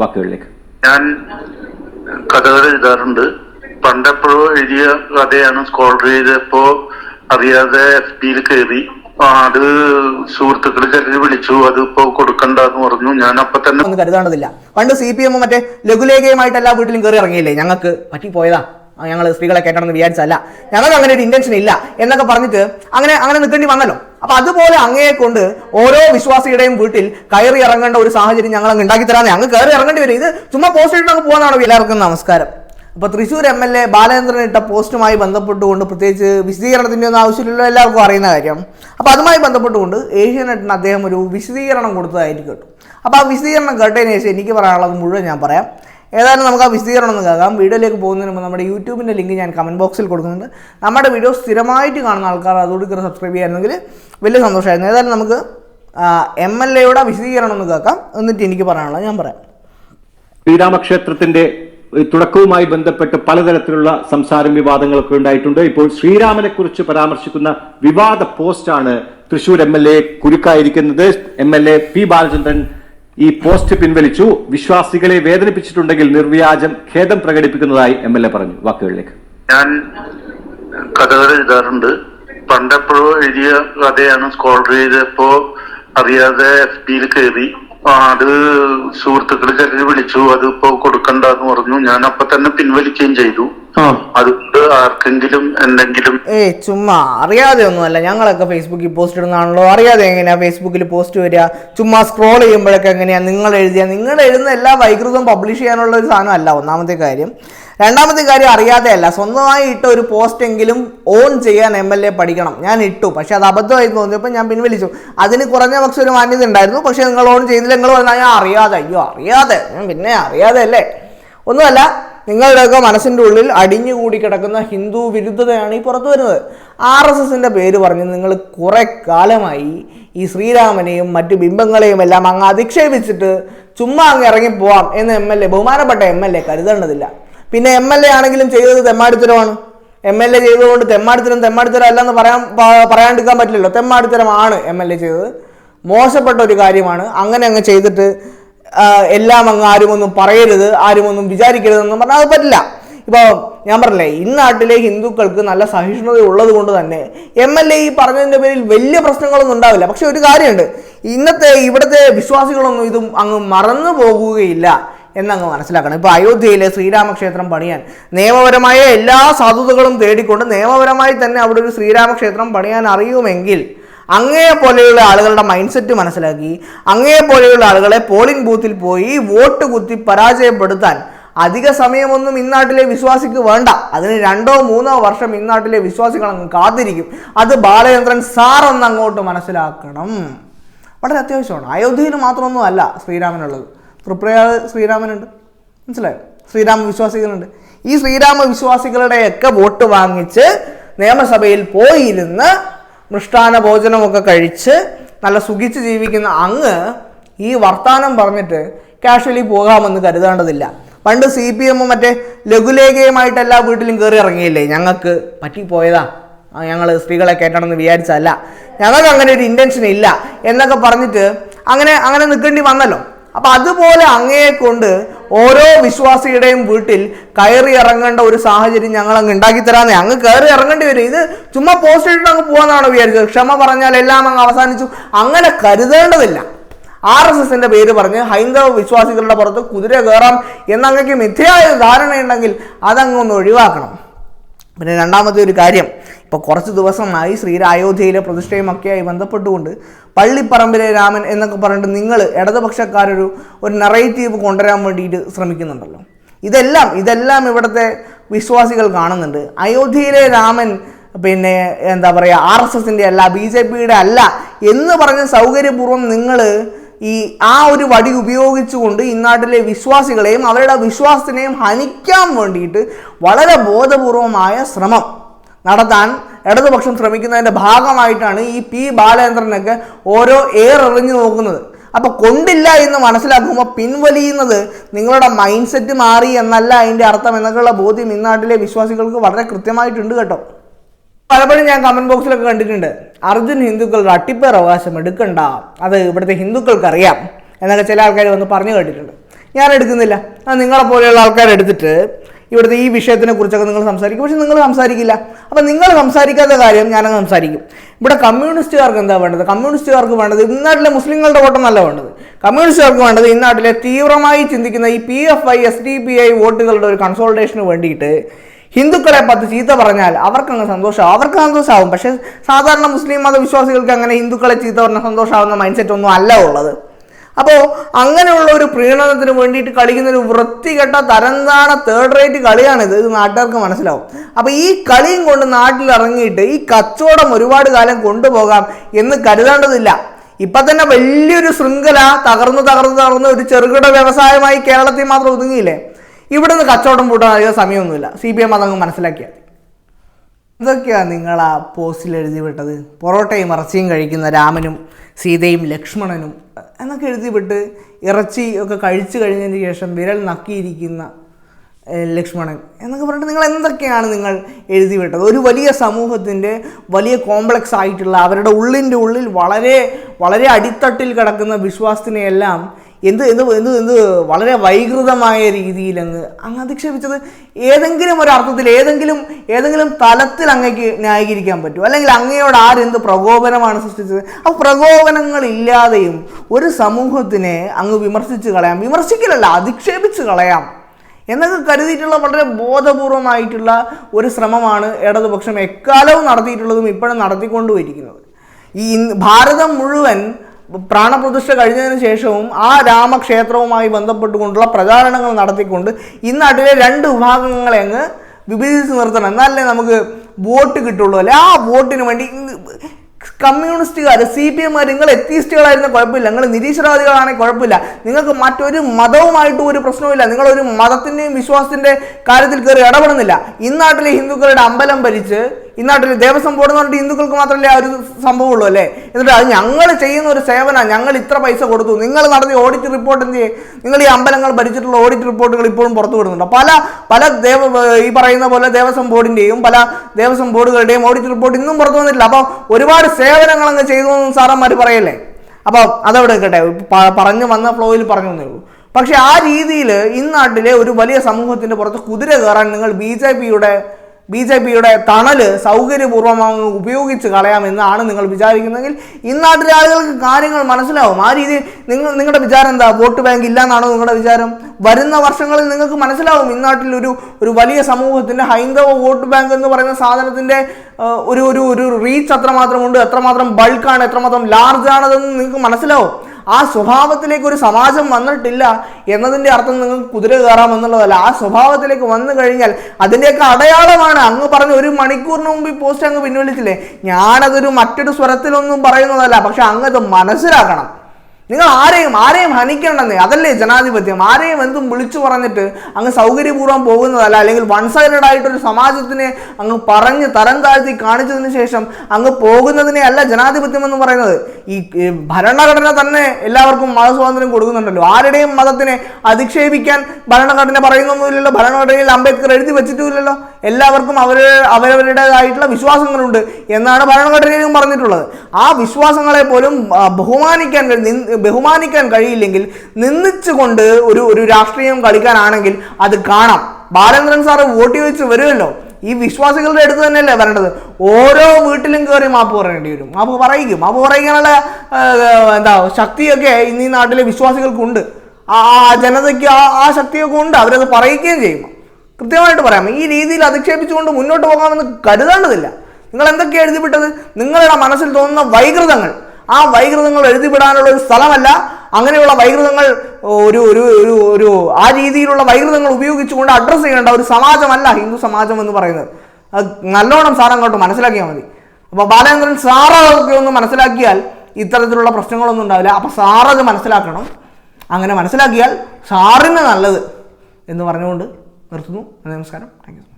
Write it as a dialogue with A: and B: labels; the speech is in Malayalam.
A: വാക്കുകളിലേക്ക്.
B: ഞാൻ കഥകൾ എഴുതാറുണ്ട്. പണ്ടെപ്പോഴോ എഴുതിയ കഥയാണ് സ്കോളർ ചെയ്തപ്പോ അറിയാതെ എഫ് ബിയിൽ കയറി അത് സുഹൃത്തുക്കൾ ചിലര് വിളിച്ചു അത് ഇപ്പോ കൊടുക്കണ്ടെന്ന് പറഞ്ഞു. ഞാൻ അപ്പൊ തന്നെ
C: ഒന്നും കരുതേണ്ടതില്ല. പണ്ട് സി പി എം മറ്റേ ലഘുലേഖയുമായിട്ട് എല്ലാ വീട്ടിലും കയറി ഇറങ്ങിയില്ലേ? ഞങ്ങൾക്ക് പറ്റിപ്പോയതാ. ഞങ്ങൾ സ്ത്രീകളെ കേട്ടണമെന്ന് വിചാരിച്ചല്ല ഞങ്ങൾക്ക് അങ്ങനെ ഒരു ഇന്റൻഷൻ ഇല്ല എന്നൊക്കെ പറഞ്ഞിട്ട് അങ്ങനെ അങ്ങനെ നിൽക്കേണ്ടി വന്നല്ലോ. അപ്പൊ അതുപോലെ അങ്ങയെ കൊണ്ട് ഓരോ വിശ്വാസിയുടെയും വീട്ടിൽ കയറി ഇറങ്ങേണ്ട ഒരു സാഹചര്യം ഞങ്ങൾ അങ്ങ് ഉണ്ടാക്കി തരാതെ അങ്ങ് കയറി ഇറങ്ങേണ്ടി വരും. ഇത് ചുമ്മാ പോസ്റ്റ് ഇട്ട് അങ്ങ് പോകാനാണ് എല്ലാവർക്കും നമസ്കാരം. അപ്പൊ Thrissur M L A Balachandran ഇട്ട പോസ്റ്റുമായി ബന്ധപ്പെട്ടുകൊണ്ട് പ്രത്യേകിച്ച് വിശദീകരണത്തിന്റെ ഒന്നും ആവശ്യമില്ലല്ലോ എല്ലാവർക്കും അറിയുന്ന കാര്യം. അപ്പൊ അതുമായി ബന്ധപ്പെട്ടുകൊണ്ട് ഏഷ്യാനെറ്റിന് അദ്ദേഹം ഒരു വിശദീകരണം കൊടുത്തതായിട്ട് കേട്ടു. അപ്പൊ ആ വിശദീകരണം കേട്ടതിന് ശേഷം എനിക്ക് പറയാനുള്ളത് മുഴുവൻ ഞാൻ പറയാം. ഏതായാലും നമുക്ക് ആ വിശദീകരണം ഒന്ന് കേൾക്കാം. വീഡിയോയിലേക്ക് പോകുന്നതിന് മുമ്പ് നമ്മുടെ യൂട്യൂബിന്റെ ലിങ്ക് ഞാൻ കമന്റ് ബോക്സിൽ കൊടുക്കുന്നുണ്ട്. നമ്മുടെ വീഡിയോ സ്ഥിരമായിട്ട് കാണുന്ന ആൾക്കാർ അതോട് കയറി സബ്സ്ക്രൈബ് ചെയ്യായിരുന്നെങ്കിൽ വലിയ സന്തോഷമായിരുന്നു. ഏതായാലും നമുക്ക് എം എൽ എയുടെ വിശദീകരണം ഒന്ന് കേൾക്കാം. എന്നിട്ട് എനിക്ക് പറയാനുള്ളത് ഞാൻ പറയാം.
A: ശ്രീരാമക്ഷേത്രത്തിന്റെ തുടക്കവുമായി ബന്ധപ്പെട്ട് പലതരത്തിലുള്ള സംസാരം വിവാദങ്ങളൊക്കെ ഉണ്ടായിട്ടുണ്ട്. ഇപ്പോൾ ശ്രീരാമനെ കുറിച്ച് പരാമർശിക്കുന്ന വിവാദ പോസ്റ്റാണ് Thrissur M L A കുരുക്കായിരിക്കുന്നത്. M L A P Balachandran ഈ പോസ്റ്റ് പിൻവലിച്ചു. വിശ്വാസികളെ വേദനിപ്പിച്ചിട്ടുണ്ടെങ്കിൽ നിർവ്യാജം ഖേദം പ്രകടിപ്പിക്കുന്നതായി എം എൽ എ പറഞ്ഞു. വാക്കുകളിലേക്ക്.
B: ഞാൻ കഥകൾ എഴുതാറുണ്ട്. പണ്ടെപ്പോഴോ എഴുതിയ കഥയാണ് സ്കോളർ ചെയ്തപ്പോ അറിയാതെ എഫ് ബിയിൽ കയറി അത് സുഹൃത്തുക്കൾ ചിലര് വിളിച്ചു. അത് ഇപ്പോ കൊടുക്കണ്ടെന്ന് പറഞ്ഞു. ഞാൻ അപ്പൊ തന്നെ പിൻവലിക്കുകയും ചെയ്തു. അതുകൊണ്ട് ആർക്കെങ്കിലും എന്തെങ്കിലും
C: ഏയ് ചുമ്മാ. അറിയാതെ ഒന്നുമല്ല ഞങ്ങളൊക്കെ ഫേസ്ബുക്കിൽ പോസ്റ്റ് ഇടുന്നതാണല്ലോ. അറിയാതെ എങ്ങനെയാ ഫേസ്ബുക്കിൽ പോസ്റ്റ് വരിക? ചുമ്മാ സ്ക്രോൾ ചെയ്യുമ്പോഴൊക്കെ എങ്ങനെയാ നിങ്ങൾ എഴുതിയ നിങ്ങൾ എഴുതുന്ന എല്ലാ വൈകൃതവും പബ്ലിഷ് ചെയ്യാനുള്ള ഒരു സാധനമല്ല ഒന്നാമത്തെ കാര്യം. രണ്ടാമത്തെ കാര്യം അറിയാതെ അല്ല സ്വന്തമായി ഇട്ട ഒരു പോസ്റ്റ് എങ്കിലും ഓൺ ചെയ്യാൻ എം എൽ എ പഠിക്കണം. ഞാൻ ഇട്ടു. പക്ഷെ അത് അബദ്ധമായി തോന്നിയപ്പോൾ ഞാൻ പിൻവലിച്ചു. അതിന് കുറഞ്ഞ പക്ഷെ ഒരു മാന്യത ഉണ്ടായിരുന്നു. പക്ഷെ നിങ്ങൾ ഓൺ ചെയ്തില്ല നിങ്ങൾ പറഞ്ഞാൽ ഞാൻ അറിയാതെ. അയ്യോ അറിയാതെ. ഞാൻ പിന്നെ അറിയാതെ അല്ലേ? ഒന്നുമല്ല. നിങ്ങളുടെയൊക്കെ മനസ്സിന്റെ ഉള്ളിൽ അടിഞ്ഞുകൂടി കിടക്കുന്ന ഹിന്ദു വിരുദ്ധതയാണ് ഈ പുറത്തു വരുന്നത്. ആർ എസ് എസിന്റെ പേര് പറഞ്ഞ് നിങ്ങൾ കുറേ കാലമായി ഈ ശ്രീരാമനെയും മറ്റു ബിംബങ്ങളെയും എല്ലാം അങ്ങ് അധിക്ഷേപിച്ചിട്ട് ചുമ്മാ അങ്ങ് ഇറങ്ങിപ്പോവാം എന്ന് എം എൽ എ ബഹുമാനപ്പെട്ട എം എൽ എ കരുതേണ്ടതില്ല. പിന്നെ എം എൽ എ ആണെങ്കിലും ചെയ്തത് തെമ്മാടിത്തരമാണ്. എം എൽ എ ചെയ്തതുകൊണ്ട് തെമ്മാടിത്തരം തെമ്മാടിത്തരം അല്ലെന്ന് പറയാൻ പറയാണ്ടിരിക്കാൻ പറ്റില്ലല്ലോ. തെമ്മാടിത്തരമാണ് എം എൽ എ ചെയ്തത്. മോശപ്പെട്ട ഒരു കാര്യമാണ്. അങ്ങനെ അങ്ങ് ചെയ്തിട്ട് എല്ലാം അങ്ങ് ആരുമൊന്നും പറയരുത് ആരുമൊന്നും വിചാരിക്കരുതെന്നും പറഞ്ഞാൽ അത് പറ്റില്ല. ഇപ്പോൾ ഞാൻ പറഞ്ഞില്ലേ നാട്ടിലെ ഹിന്ദുക്കൾക്ക് നല്ല സഹിഷ്ണുത ഉള്ളത് കൊണ്ട് തന്നെ എം എൽ എ ഈ പറഞ്ഞതിന്റെ പേരിൽ വലിയ പ്രശ്നങ്ങളൊന്നും ഉണ്ടാവില്ല. പക്ഷെ ഒരു കാര്യമുണ്ട് ഇന്നത്തെ ഇവിടുത്തെ വിശ്വാസികളൊന്നും ഇതും അങ്ങ് മറന്നു പോകുകയില്ല എന്നങ്ങ് മനസ്സിലാക്കണം. ഇപ്പോൾ അയോധ്യയിലെ ശ്രീരാമക്ഷേത്രം പണിയാൻ നിയമപരമായ എല്ലാ സാധുതകളും തേടിക്കൊണ്ട് നിയമപരമായി തന്നെ അവിടെ ഒരു ശ്രീരാമക്ഷേത്രം പണിയാൻ അറിയുമെങ്കിൽ അങ്ങേ പോലെയുള്ള ആളുകളുടെ മൈൻഡ് സെറ്റ് മനസ്സിലാക്കി അങ്ങേ പോലെയുള്ള ആളുകളെ പോളിംഗ് ബൂത്തിൽ പോയി വോട്ട് കുത്തി പരാജയപ്പെടുത്താൻ. അധിക സമയമൊന്നും ഇന്നാട്ടിലെ വിശ്വാസിക്ക് വേണ്ട. അതിന് രണ്ടോ മൂന്നോ വർഷം ഇന്നാട്ടിലെ വിശ്വാസികൾ അങ്ങ് കാത്തിരിക്കും. അത് ബാലചന്ദ്രൻ സാർ ഒന്ന് അങ്ങോട്ട് മനസ്സിലാക്കണം. വളരെ അത്യാവശ്യമാണ്. അയോധ്യയിൽ മാത്രമൊന്നും അല്ല ശ്രീരാമനുള്ളത്. തൃപ്രയാർ ശ്രീരാമനുണ്ട്. മനസ്സിലായോ? ശ്രീരാമ വിശ്വാസികളുണ്ട്. ഈ ശ്രീരാമ വിശ്വാസികളുടെയൊക്കെ വോട്ട് വാങ്ങിച്ച് നിയമസഭയിൽ പോയിരുന്ന് മൃഷ്ടാന ഭോജനമൊക്കെ കഴിച്ച് നല്ല സുഖിച്ച് ജീവിക്കുന്ന അങ്ങ് ഈ വർത്താനം പറഞ്ഞിട്ട് കാഷ്വലി പോകാമെന്ന് കരുതേണ്ടതില്ല. പണ്ട് സി പി എമ്മും മറ്റേ ലഘുലേഖയുമായിട്ട് എല്ലാ വീട്ടിലും കയറി ഇറങ്ങിയില്ലേ? ഞങ്ങൾക്ക് പറ്റിപ്പോയതാ. ഞങ്ങൾ സ്ത്രീകളെ കയറ്റണമെന്ന് വിചാരിച്ചല്ല ഞങ്ങൾക്ക് അങ്ങനെ ഒരു ഇന്റൻഷൻ ഇല്ല. എന്നൊക്കെ പറഞ്ഞിട്ട് അങ്ങനെ അങ്ങനെ നിൽക്കേണ്ടി വന്നല്ലോ. അപ്പൊ അതുപോലെ അങ്ങയെ കൊണ്ട് ഓരോ വിശ്വാസിയുടെയും വീട്ടിൽ കയറി ഇറങ്ങേണ്ട ഒരു സാഹചര്യം ഞങ്ങൾ അങ്ങ് ഉണ്ടാക്കി തരാന്നേ അങ്ങ് കയറി ഇറങ്ങേണ്ടി വരും. ഇത് ചുമ്മാ പോസ്റ്റ് ഇട്ടിട്ട് അങ്ങ് പോകാന്നാണോ വിചാരിച്ചത്? ക്ഷമ പറഞ്ഞാൽ എല്ലാം അങ്ങ് അവസാനിച്ചു. അങ്ങനെ കരുതേണ്ടതില്ല. ആർ എസ് എസിന്റെ പേര് പറഞ്ഞ് ഹൈന്ദവ വിശ്വാസികളുടെ പുറത്ത് കുതിര കയറാം എന്നങ്ങക്ക് മിഥ്യയായ ധാരണയുണ്ടെങ്കിൽ അതങ്ങ് ഒന്ന് ഒഴിവാക്കണം. പിന്നെ രണ്ടാമത്തെ ഒരു കാര്യം. ഇപ്പോൾ കുറച്ച് ദിവസമായി ശ്രീരായോധ്യയിലെ പ്രതിഷ്ഠയുമൊക്കെയായി ബന്ധപ്പെട്ടുകൊണ്ട് പള്ളിപ്പറമ്പിലെ രാമൻ എന്നൊക്കെ പറഞ്ഞിട്ട് നിങ്ങൾ ഇടതുപക്ഷക്കാരൊരു ഒരു നറേറ്റീവ് കൊണ്ടുവരാൻ വേണ്ടിയിട്ട് ശ്രമിക്കുന്നുണ്ടല്ലോ. ഇതെല്ലാം ഇതെല്ലാം ഇവിടുത്തെ വിശ്വാസികൾ കാണുന്നുണ്ട്. അയോധ്യയിലെ രാമൻ പിന്നെ എന്താ പറയുക ആർ എസ് എസിന്റെ അല്ല ബി ജെ പിയുടെ അല്ല എന്ന് പറഞ്ഞ് സൗകര്യപൂർവം നിങ്ങൾ ഈ ആ ഒരു വടി ഉപയോഗിച്ചുകൊണ്ട് ഇന്നാട്ടിലെ വിശ്വാസികളെയും അവരുടെ വിശ്വാസത്തിനെയും ഹനിക്കാൻ വേണ്ടിയിട്ട് വളരെ ബോധപൂർവമായ ശ്രമം. നടത്താൻ ഇടതുപക്ഷം ശ്രമിക്കുന്നതിന്റെ ഭാഗമായിട്ടാണ് ഈ പി ബാലേന്ദ്രനൊക്കെ ഓരോ എയർ എറിഞ്ഞു നോക്കുന്നത്. അപ്പോൾ കൊണ്ടില്ല എന്ന് മനസ്സിലാക്കുമ്പോൾ പിൻവലിയുന്നത് നിങ്ങളുടെ മൈൻഡ് സെറ്റ് മാറി എന്നല്ല അതിന്റെ അർത്ഥം എന്നൊക്കെയുള്ള ബോധ്യം ഇന്നാട്ടിലെ വിശ്വാസികൾക്ക് വളരെ കൃത്യമായിട്ടുണ്ട് കേട്ടോ. പലപ്പോഴും ഞാൻ കമന്റ് ബോക്സിലൊക്കെ കണ്ടിട്ടുണ്ട്. അർജുൻ ഹിന്ദുക്കളുടെ അട്ടിപ്പേർ അവകാശം എടുക്കണ്ട. അത് ഇവിടുത്തെ ഹിന്ദുക്കൾക്ക് അറിയാം എന്നൊക്കെ ചില ആൾക്കാർ വന്ന് പറഞ്ഞു കേട്ടിട്ടുണ്ട്. ഞാൻ എടുക്കുന്നില്ല. നിങ്ങളെ പോലെയുള്ള ആൾക്കാർ എടുത്തിട്ട് ഇവിടുത്തെ ഈ വിഷയത്തിനെ കുറിച്ചൊക്കെ നിങ്ങൾ സംസാരിക്കും. പക്ഷെ നിങ്ങൾ സംസാരിക്കില്ല. അപ്പം നിങ്ങൾ സംസാരിക്കാത്ത കാര്യം ഞാനങ്ങ് സംസാരിക്കും. ഇവിടെ കമ്മ്യൂണിസ്റ്റുകാർക്ക് എന്താ വേണ്ടത്? കമ്മ്യൂണിസ്റ്റുകാർക്ക് വേണ്ടത് ഇന്നാട്ടിലെ മുസ്ലിങ്ങളുടെ വോട്ടൊന്നല്ല വേണ്ടത്. കമ്മ്യൂണിസ്റ്റുകാർക്ക് വേണ്ടത് ഇന്നാട്ടിലെ തീവ്രമായി ചിന്തിക്കുന്ന ഈ P F I S D P I വോട്ടുകളുടെ ഒരു കൺസോൾട്ടേഷന് വേണ്ടിയിട്ട് ഹിന്ദുക്കളെ പത്ത് ചീത്ത പറഞ്ഞാൽ അവർക്കങ്ങ് സന്തോഷം അവർക്ക് സന്തോഷമാവും പക്ഷേ സാധാരണ മുസ്ലിം മതവിശ്വാസികൾക്ക് അങ്ങനെ ഹിന്ദുക്കളെ ചീത്ത പറഞ്ഞാൽ സന്തോഷമാവുന്ന മൈൻഡ് സെറ്റ് ഒന്നും അല്ല ഉള്ളത്. അപ്പോൾ അങ്ങനെയുള്ള ഒരു പ്രീണനത്തിന് വേണ്ടിയിട്ട് കളിക്കുന്ന ഒരു വൃത്തികെട്ട തരംതാണ തേർഡ് റേറ്റ് കളിയാണിത്. ഇത് നാട്ടുകാർക്ക് മനസ്സിലാവും. അപ്പോൾ ഈ കളിയും കൊണ്ട് നാട്ടിൽ ഇറങ്ങിയിട്ട് ഈ കച്ചവടം ഒരുപാട് കാലം കൊണ്ടുപോകാം എന്ന് കരുതേണ്ടതില്ല. ഇപ്പൊ തന്നെ വലിയൊരു ശൃംഖല തകർന്ന് തകർന്ന് തകർന്ന് ഒരു ചെറുകിട വ്യവസായമായി കേരളത്തിൽ മാത്രം ഒതുങ്ങിയില്ലേ? ഇവിടുന്ന് കച്ചവടം പൂട്ടാൻ അധികം സമയമൊന്നുമില്ല. സി പി എം അതങ്ങ് മനസ്സിലാക്കിയാൽ മതി. ഇതൊക്കെയാ നിങ്ങൾ ആ പോസ്റ്റിൽ എഴുതി വിട്ടത് പൊറോട്ടയും ഇറച്ചിയും കഴിക്കുന്ന രാമനും സീതയും ലക്ഷ്മണനും എന്നൊക്കെ എഴുതി വിട്ട് ഇറച്ചി ഒക്കെ കഴിച്ചു കഴിഞ്ഞതിന് ശേഷം വിരൽ നക്കിയിരിക്കുന്ന ലക്ഷ്മണൻ എന്നൊക്കെ പറഞ്ഞിട്ട് നിങ്ങൾ എന്തൊക്കെയാണ് നിങ്ങൾ എഴുതി വിട്ടത് ഒരു വലിയ സമൂഹത്തിന്റെ വലിയ കോംപ്ലക്സ് ആയിട്ടുള്ള അവരുടെ ഉള്ളിന്റെ ഉള്ളിൽ വളരെ വളരെ അടിത്തട്ടിൽ കിടക്കുന്ന വിശ്വാസത്തിനെയെല്ലാം എന്ത് എന്ത് എന്ത് എന്ത് വളരെ വൈകൃതമായ രീതിയിൽ അങ്ങ് അങ്ങ് അധിക്ഷേപിച്ചത് ഏതെങ്കിലും ഒരു അർത്ഥത്തിൽ ഏതെങ്കിലും ഏതെങ്കിലും തലത്തിൽ അങ്ങേക്ക് ന്യായീകരിക്കാൻ പറ്റുമോ അല്ലെങ്കിൽ അങ്ങയോട് ആരെന്ത് പ്രകോപനമാണ് സൃഷ്ടിച്ചത്? ആ പ്രകോപനങ്ങളില്ലാതെയും ഒരു സമൂഹത്തിനെ അങ്ങ് വിമർശിച്ച് കളയാം. വിമർശിക്കലല്ല അധിക്ഷേപിച്ച് കളയാം. എന്നൊക്കെ കരുതിയിട്ടുള്ള വളരെ ബോധപൂർവമായിട്ടുള്ള ഒരു ശ്രമമാണ് ഇടതുപക്ഷം എക്കാലവും നടത്തിയിട്ടുള്ളതും ഇപ്പോഴും നടത്തിക്കൊണ്ടുവരിക്കുന്നത്. ഈ ഭാരതം മുഴുവൻ പ്രാണപ്രതിഷ്ഠ കഴിഞ്ഞതിന് ശേഷവും ആ രാമക്ഷേത്രവുമായി ബന്ധപ്പെട്ടുകൊണ്ടുള്ള പ്രചാരണങ്ങൾ നടത്തിക്കൊണ്ട് ഈ നാട്ടിലെ രണ്ട് വിഭാഗങ്ങളെ അങ്ങ് വിഭജിച്ച് നിർത്തണം. എന്നാലേ നമുക്ക് വോട്ട് കിട്ടുള്ളൂ അല്ലെ? ആ വോട്ടിന് വേണ്ടി കമ്മ്യൂണിസ്റ്റുകാർ സി പി എമ്മാർ നിങ്ങൾ എത്തീസ്റ്റുകളായിരുന്ന കുഴപ്പമില്ല. നിങ്ങൾ നിരീശ്വരവാദികളാണെങ്കിൽ കുഴപ്പമില്ല. നിങ്ങൾക്ക് മറ്റൊരു മതവുമായിട്ടും ഒരു പ്രശ്നവുമില്ല. നിങ്ങളൊരു മതത്തിന്റെയും വിശ്വാസത്തിന്റെ കാര്യത്തിൽ കയറി ഇടപെടുന്നില്ല. ഇന്നാട്ടിലെ ഹിന്ദുക്കളുടെ അമ്പലം ഭരിച്ച് ഇന്നാട്ടിൽ ദേവസ്വം ബോർഡ് എന്ന് പറഞ്ഞിട്ട് ഹിന്ദുക്കൾക്ക് മാത്രമല്ലേ ആ ഒരു സംഭവം ഉള്ളൂ അല്ലേ? എന്നിട്ട് അത് ഞങ്ങൾ ചെയ്യുന്ന ഒരു സേവന. ഞങ്ങൾ ഇത്ര പൈസ കൊടുത്തു. നിങ്ങൾ നടത്തിയ ഓഡിറ്റ് റിപ്പോർട്ട് എന്ത് ചെയ്യും? നിങ്ങൾ ഈ അമ്പലങ്ങൾ ഭരിച്ചിട്ടുള്ള ഓഡിറ്റ് റിപ്പോർട്ടുകൾ ഇപ്പോഴും പുറത്തു വിടുന്നുണ്ട്. പല പല ദേവ ഈ പറയുന്ന പോലെ ദേവസ്വം ബോർഡിന്റെയും പല ദേവസ്വം ബോർഡുകളുടെയും ഓഡിറ്റ് റിപ്പോർട്ട് ഇന്നും പുറത്തു വന്നിട്ടില്ല. അപ്പോൾ ഒരുപാട് സേവനങ്ങൾ അങ്ങ് ചെയ്തു എന്നും സാറന്മാർ പറയല്ലേ? അപ്പോൾ അതവിടെ കേട്ടെ പറഞ്ഞു വന്ന ഫ്ലോയിൽ പറഞ്ഞു തന്നേ ഉള്ളൂ. പക്ഷേ ആ രീതിയിൽ ഇന്നാട്ടിലെ ഒരു വലിയ സമൂഹത്തിന്റെ പുറത്ത് കുതിര കയറാൻ നിങ്ങൾ ബി ജെ പിയുടെ ബി ജെ പിയുടെ തണൽ സൗകര്യപൂർവം ഉപയോഗിച്ച് കളയാമെന്നാണ് നിങ്ങൾ വിചാരിക്കുന്നതെങ്കിൽ ഇന്നാട്ടിലെ ആളുകൾക്ക് കാര്യങ്ങൾ മനസ്സിലാവും. ആ രീതിയിൽ നിങ്ങൾ നിങ്ങളുടെ വിചാരം എന്താ? വോട്ട് ബാങ്ക് ഇല്ല എന്നാണോ നിങ്ങളുടെ വിചാരം? വരുന്ന വർഷങ്ങളിൽ നിങ്ങൾക്ക് മനസ്സിലാവും. ഇന്നാട്ടിൽ ഒരു ഒരു വലിയ സമൂഹത്തിന്റെ ഹൈന്ദവ വോട്ട് ബാങ്ക് എന്ന് പറയുന്ന സാധനത്തിന്റെ ഒരു ഒരു ഒരു റീച്ച് അത്രമാത്രമുണ്ട്. എത്രമാത്രം ബൾക്കാണ് എത്രമാത്രം ലാർജ് ആണതെന്ന് നിങ്ങൾക്ക് മനസ്സിലാവും. ആ സ്വഭാവത്തിലേക്ക് ഒരു സമാജം വന്നിട്ടില്ല എന്നതിന്റെ അർത്ഥം നിങ്ങൾക്ക് കുതിര കയറാമെന്നുള്ളതല്ല ആ സ്വഭാവത്തിലേക്ക് വന്നു കഴിഞ്ഞാൽ അതിന്റെയൊക്കെ അടയാളമാണ്. അങ്ങ് പറഞ്ഞ ഒരു മണിക്കൂറിന് മുമ്പ് ഈ പോസ്റ്റ് അങ്ങ് പിൻവലിച്ചില്ലേ? ഞാനതൊരു മറ്റൊരു സ്വരത്തിലൊന്നും പറയുന്നതല്ല. പക്ഷെ അങ്ങ് അത് മനസ്സിലാക്കണം. നിങ്ങൾ ആരെയും ആരെയും ഹനിക്കണ്ടെന്നേ. അതല്ലേ ജനാധിപത്യം. ആരെയും എന്തും വിളിച്ചു പറഞ്ഞിട്ട് അങ്ങ് സൗകര്യപൂർവം പോകുന്നതല്ല. അല്ലെങ്കിൽ വൺ സൈഡഡ് ആയിട്ടൊരു സമാജത്തിനെ അങ്ങ് പറഞ്ഞ് തരം താഴ്ത്തി കാണിച്ചതിന് ശേഷം അങ്ങ് പോകുന്നതിനെ അല്ല ജനാധിപത്യം എന്ന് പറയുന്നത്. ഈ ഭരണഘടന തന്നെ എല്ലാവർക്കും മതസ്വാതന്ത്ര്യം കൊടുക്കുന്നുണ്ടല്ലോ. ആരുടെയും മതത്തിനെ അധിക്ഷേപിക്കാൻ ഭരണഘടന പറയുന്നൊന്നുമില്ലല്ലോ. ഭരണഘടനയിൽ അംബേദ്കർ എഴുതി വെച്ചിട്ടുമില്ലല്ലോ. എല്ലാവർക്കും അവർ അവരവരുടേതായിട്ടുള്ള വിശ്വാസങ്ങളുണ്ട് എന്നാണ് ഭരണഘടനയിലും പറഞ്ഞിട്ടുള്ളത്. ആ വിശ്വാസങ്ങളെ പോലും ബഹുമാനിക്കാൻ ബഹുമാനിക്കാൻ കഴിയില്ലെങ്കിൽ നിന്ദിച്ചുകൊണ്ട് ഒരു ഒരു രാഷ്ട്രീയം കളിക്കാനാണെങ്കിൽ അത് കാണാം. ബാലേന്ദ്രൻ സാറ് വോട്ട് ചോദിച്ച് വരുമല്ലോ. ഈ വിശ്വാസികളുടെ അടുത്ത് തന്നെയല്ലേ വരേണ്ടത്? ഓരോ വീട്ടിലും കയറി മാപ്പ് പറയേണ്ടി വരും. മാപ്പ് പറയിക്കും. മാപ്പ് പറയിക്കാനുള്ള എന്താ ശക്തിയൊക്കെ ഇന്ന് ഈ നാട്ടിലെ വിശ്വാസികൾക്കുണ്ട്. ആ ജനതയ്ക്ക് ആ ആ ശക്തിയൊക്കെ ഉണ്ട്. അവരത് പറയിക്കുകയും ചെയ്യും. കൃത്യമായിട്ട് പറയാം. ഈ രീതിയിൽ അധിക്ഷേപിച്ചുകൊണ്ട് മുന്നോട്ട് പോകാമെന്ന് കരുതേണ്ടതില്ല. നിങ്ങൾ എന്തൊക്കെ എഴുതിവിട്ടത്? നിങ്ങളുടെ മനസ്സിൽ തോന്നുന്ന വൈകൃതങ്ങൾ. ആ വൈകൃതങ്ങൾ എഴുതിവിടാനുള്ള ഒരു സ്ഥലമല്ല. അങ്ങനെയുള്ള വൈകൃതങ്ങൾ ഒരു ഒരു ഒരു ഒരു ആ രീതിയിലുള്ള വൈകൃതങ്ങൾ ഉപയോഗിച്ചുകൊണ്ട് അഡ്രസ്സ് ചെയ്യേണ്ട ഒരു സമാജമല്ല ഹിന്ദു സമാജം എന്ന് പറയുന്നത്. അത് നല്ലോണം സാർ അങ്ങോട്ട് മനസ്സിലാക്കിയാൽ മതി. അപ്പോൾ ബാലചന്ദ്രൻ സാറൊക്കെ ഒന്ന് മനസ്സിലാക്കിയാൽ ഇത്തരത്തിലുള്ള പ്രശ്നങ്ങളൊന്നും ഉണ്ടാവില്ല. അപ്പോൾ സാറത് മനസ്സിലാക്കണം. അങ്ങനെ മനസ്സിലാക്കിയാൽ സാറിന് നല്ലത് എന്ന് പറഞ്ഞുകൊണ്ട് നിർത്തുന്നു. നമസ്കാരം. Thank you